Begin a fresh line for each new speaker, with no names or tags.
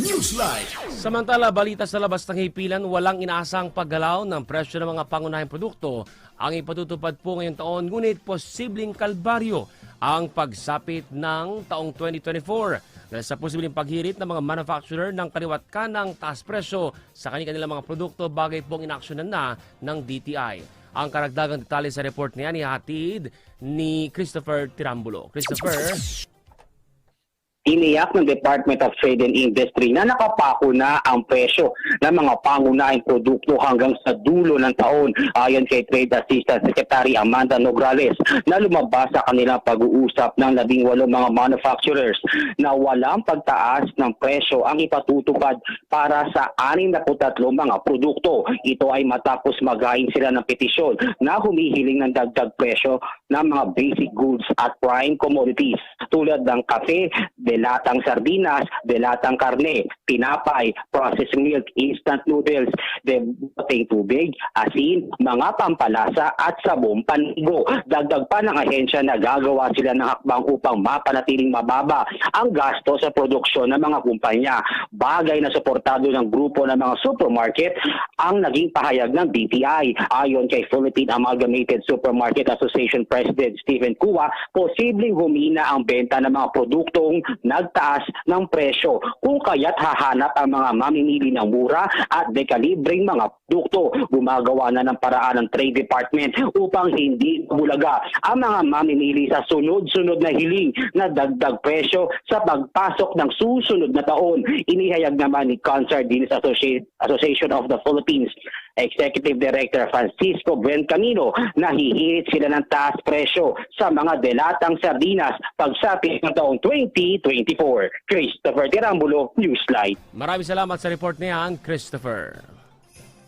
Newsline.
Samantala, balita sa labas ng hipilan, walang inaasang paggalaw ng presyo ng mga pangunahing produkto ang ipatutupad po ngayong taon, ngunit posibleng kalbaryo ang pagsapit ng taong 2024 dahil sa posibleng paghirit ng mga manufacturer ng kaliwat kanang taas presyo sa kanilang mga produkto bagay pong inaksyonan na ng DTI. Ang karagdagang detalye sa report niya ni Hatid ni Christopher Tirambulo. Christopher,
Iniyak ng Department of Trade and Industry na nakapako na ang presyo ng mga pangunahing produkto hanggang sa dulo ng taon ayon kay Trade Assistant Secretary Amanda Nograles na lumabas sa kanilang pag-uusap ng labing walong mga manufacturers na walang pagtaas ng presyo ang ipatutupad para sa 63 mga produkto. Ito ay matapos magahin sila ng petisyon na humihiling ng dagdag presyo ng mga basic goods at prime commodities tulad ng kape, delatang sardinas, delatang karne, tinapay, processed milk, instant noodles, deboting tubig, asin, mga pampalasa at sabong panigo. Dagdag pa ng ahensya na gagawa sila ng hakbang upang mapanatiling mababa ang gasto sa produksyon ng mga kumpanya. Bagay na suportado ng grupo ng mga supermarket ang naging pahayag ng DTI. Ayon kay Philippine Amalgamated Supermarket Association President Stephen Kua, posibleng humina ang benta ng mga produktong nagtaas ng presyo kung kaya't hahanap ang mga mamimili ng mura at dekalibreng mga produkto. Gumagawa na ng paraan ng Trade Department upang hindi bulaga ang mga mamimili sa sunod-sunod na hiling na dagdag presyo sa pagpasok ng susunod na taon. Inihayag naman ni Concert Dealers Associ- Association of the Philippines Executive Director Francisco Buencamino na hihirit sila ng taas presyo sa mga delatang sardinas pagsapit ng taong 2024. Christopher Tirambulo, Newsline.
maraming salamat sa report niyan, Christopher.